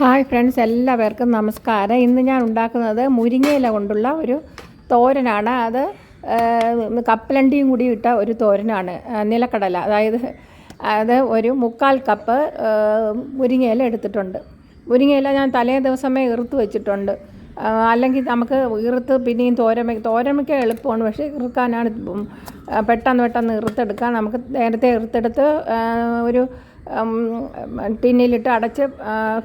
Hi friends എല്ലാവർക്കും നമസ്കാരം. ഇന്ന് ഞാൻ ഉണ്ടാക്കുന്നത് മുരിങ്ങയില കൊണ്ടുള്ള ഒരു തോരനാണ്. അത് കപ്പലണ്ടിയും കൂടി ഇട്ട ഒരു തോരനാണ്. നിലക്കടല. അതായത് അത് ഒരു മുക്കാൽ കപ്പ് മുരിങ്ങയില എടുത്തിട്ടുണ്ട്. മുരിങ്ങയില ഞാൻ തലേ ദിവസമേ ഇറുത്ത് വെച്ചിട്ടുണ്ട്. അല്ലെങ്കിൽ നമുക്ക് ഈർത്ത് പിന്നെയും തോരൻ വയ്ക്ക എളുപ്പമാണ്. പക്ഷേ ഈർക്കാനാണ് പെട്ടെന്ന് പെട്ടെന്ന് ഈർത്തെടുക്കാൻ നമുക്ക് നേരത്തെ ഈർത്തെടുത്ത് ഒരു ടിന്നിലിട്ട് അടച്ച്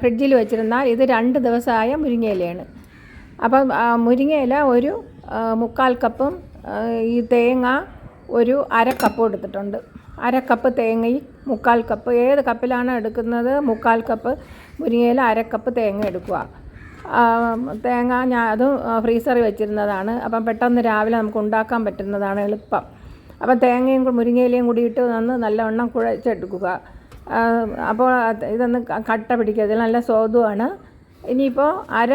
ഫ്രിഡ്ജിൽ വെച്ചിരുന്നാൽ ഇത് രണ്ട് ദിവസമായ മുരിങ്ങയിലയാണ്. അപ്പം മുരിങ്ങയില ഒരു മുക്കാൽ കപ്പും ഈ തേങ്ങ ഒരു അര കപ്പും എടുത്തിട്ടുണ്ട്. അര കപ്പ് തേങ്ങയും മുക്കാൽ കപ്പ്. ഏത് കപ്പിലാണ് എടുക്കുന്നത്? മുക്കാൽ കപ്പ് മുരിങ്ങയില അര കപ്പ് തേങ്ങ എടുക്കുക. തേങ്ങ ഞാൻ അതും ഫ്രീസറിൽ വെച്ചിരുന്നതാണ്. അപ്പം പെട്ടെന്ന് രാവിലെ നമുക്ക് ഉണ്ടാക്കാൻ പറ്റുന്നതാണ് എളുപ്പം. അപ്പം തേങ്ങയും മുരിങ്ങയിലയും കൂടി ഇട്ട് നന്ന് നല്ലവണ്ണം കുഴച്ചെടുക്കുക. അപ്പോൾ ഇതൊന്ന് കട്ട ഇതിൽ നല്ല സ്വാദുമാണ് ഇനിയിപ്പോൾ അര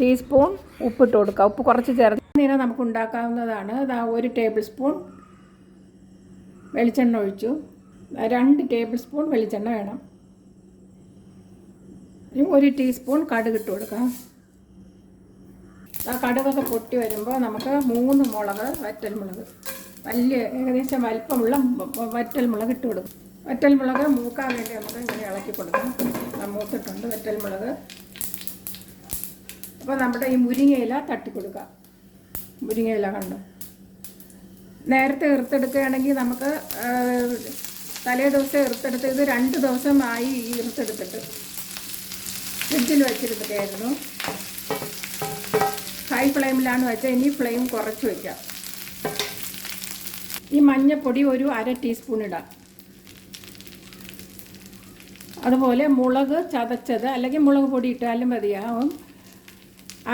ടീസ്പൂൺ ഉപ്പിട്ട് കൊടുക്കുക. ഉപ്പ് കുറച്ച് ചേർത്ത് നേരം നമുക്ക് ഉണ്ടാക്കാവുന്നതാണ്. ഒരു ടേബിൾ സ്പൂൺ വെളിച്ചെണ്ണ ഒഴിച്ചു. രണ്ട് ടേബിൾ സ്പൂൺ വെളിച്ചെണ്ണ വേണം. ഇനി ഒരു ടീസ്പൂൺ കടുക് ഇട്ട് കൊടുക്കാം. ആ കടുകൊക്കെ പൊട്ടി വരുമ്പോൾ നമുക്ക് മൂന്ന് മുളക് വറ്റൽ മുളക്. വലിയ ഏകദേശം വലിപ്പമുള്ള വറ്റൽ മുളക് ഇട്ട് കൊടുക്കും. വറ്റൽ മുളക് മൂക്കാൻ വേണ്ടി നമുക്ക് ഇങ്ങനെ ഇളക്കി കൊടുക്കാം. മൂത്തിട്ടുണ്ട് വറ്റൽ മുളക്. അപ്പോൾ നമ്മുടെ ഈ മുരിങ്ങയില തട്ടി കൊടുക്കാം. മുരിങ്ങയില കണ്ടു? നേരത്തെ ഇറുത്തെടുക്കുകയാണെങ്കിൽ നമുക്ക് തലേ ദിവസം ഇറുത്തെടുത്ത് ഇത് രണ്ട് ദിവസമായി ഈ ഇറുത്തെടുത്തിട്ട് ഫ്രിഡ്ജിൽ വെച്ചിരുന്നിട്ടായിരുന്നു ഹൈ ഫ്ലെയിമിലാണ് വെച്ചാൽ ഇനി ഫ്ലെയിം കുറച്ച് വയ്ക്കാം ഈ മഞ്ഞപ്പൊടി ഒരു അര ടീസ്പൂൺ ഇടാം. അതുപോലെ മുളക് ചതച്ചത് അല്ലെങ്കിൽ മുളക് പൊടി ഇട്ടാലും മതിയാവും.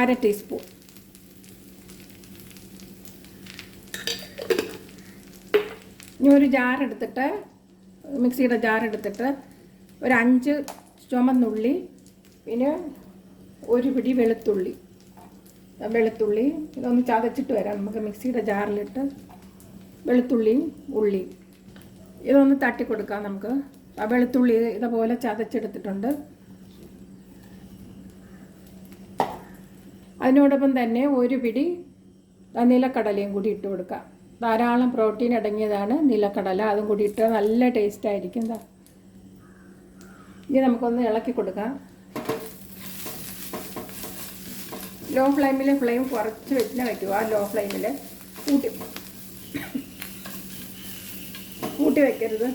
അര ടീസ്പൂൺ ഇനി ഒരു ജാർ എടുത്തിട്ട് മിക്സിയുടെ ജാർ എടുത്തിട്ട് ഒരു അഞ്ച് ചുമന്നുള്ളി പിന്നെ ഒരു പിടി വെളുത്തുള്ളി. വെളുത്തുള്ളി ഇതൊന്ന് ചതച്ചിട്ട് വരാം. നമുക്ക് മിക്സിയുടെ ജാറിലിട്ട് വെളുത്തുള്ളിയും ഉള്ളിയും. ഇതൊന്ന് തട്ടി കൊടുക്കാം നമുക്ക്. ആ വെളുത്തുള്ളി ഇതുപോലെ ചതച്ചെടുത്തിട്ടുണ്ട്. അതിനോടൊപ്പം തന്നെ ഒരു പിടി നിലക്കടലയും കൂടി ഇട്ട് കൊടുക്കാം. ധാരാളം പ്രോട്ടീൻ അടങ്ങിയതാണ് നിലക്കടല. അതും കൂടി ഇട്ട് നല്ല ടേസ്റ്റ് ആയിരിക്കും ഇനി നമുക്കൊന്ന് ഇളക്കി കൊടുക്കാം. ലോ ഫ്ലെയിമിൽ ഫ്ലെയിം കുറച്ച് വെച്ചിനെ വയ്ക്കുക. ലോ ഫ്ലെയിമിൽ കൂട്ടി. കൂട്ടി വെക്കരുത്.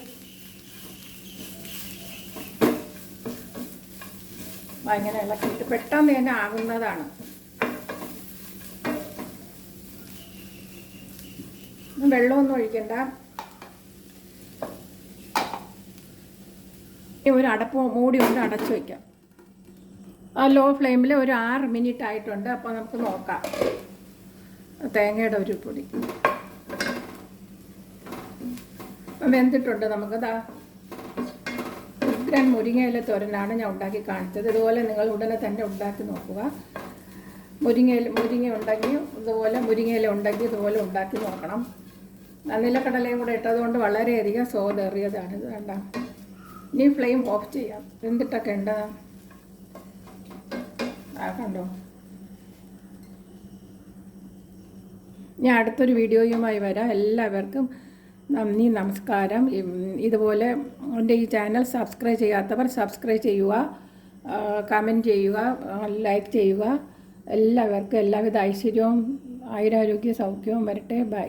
അങ്ങനെ ഇളക്കിയിട്ട് പെട്ടെന്ന് തന്നെ ആകുന്നതാണ്. വെള്ളമൊന്നും ഒഴിക്കണ്ട. ഒരു അടപ്പ് മൂടി കൊണ്ട് അടച്ചു വയ്ക്കാം ആ ലോ ഫ്ലെയിമിൽ ഒരു ആറ് മിനിറ്റ് ആയിട്ടുണ്ട് അപ്പോൾ നമുക്ക് നോക്കാം. തേങ്ങയുടെ ഒരു പൊടി. വെന്തിട്ടുണ്ട് നമുക്കതാ ഉഗ്രൻ മുരിങ്ങയില തോരനാണ് ഞാൻ ഉണ്ടാക്കി കാണിച്ചത്. ഇതുപോലെ നിങ്ങൾ ഉടനെ തന്നെ ഉണ്ടാക്കി നോക്കുക. മുരിങ്ങയില മുരിങ്ങ ഉണ്ടാക്കി ഇതുപോലെ മുരിങ്ങയില ഉണ്ടെങ്കിൽ ഇതുപോലെ ഉണ്ടാക്കി നോക്കണം. നിലക്കടലയും കൂടെ ഇട്ടതുകൊണ്ട് വളരെയധികം സ്വാദേറിയതാണ് ഇത് വേണ്ട ഇനി ഫ്ലെയിം ഓഫ് ചെയ്യാം. വെന്തിട്ടൊക്കെ ഉണ്ട്? ആ കണ്ടോ ഞാൻ അടുത്തൊരു വീഡിയോയുമായി വരാം. എല്ലാവർക്കും നന്ദി നമസ്കാരം. ഇതുപോലെ എന്റെ ഈ ചാനൽ സബ്സ്ക്രൈബ് ചെയ്യാത്തവർ സബ്സ്ക്രൈബ് ചെയ്യുക കമന്റ് ചെയ്യുക ലൈക്ക് ചെയ്യുക. എല്ലാവർക്കും എല്ലാവിധ ഐശ്വര്യവും ആയുരാരോഗ്യ സൗഖ്യവും വരട്ടെ. ബൈ.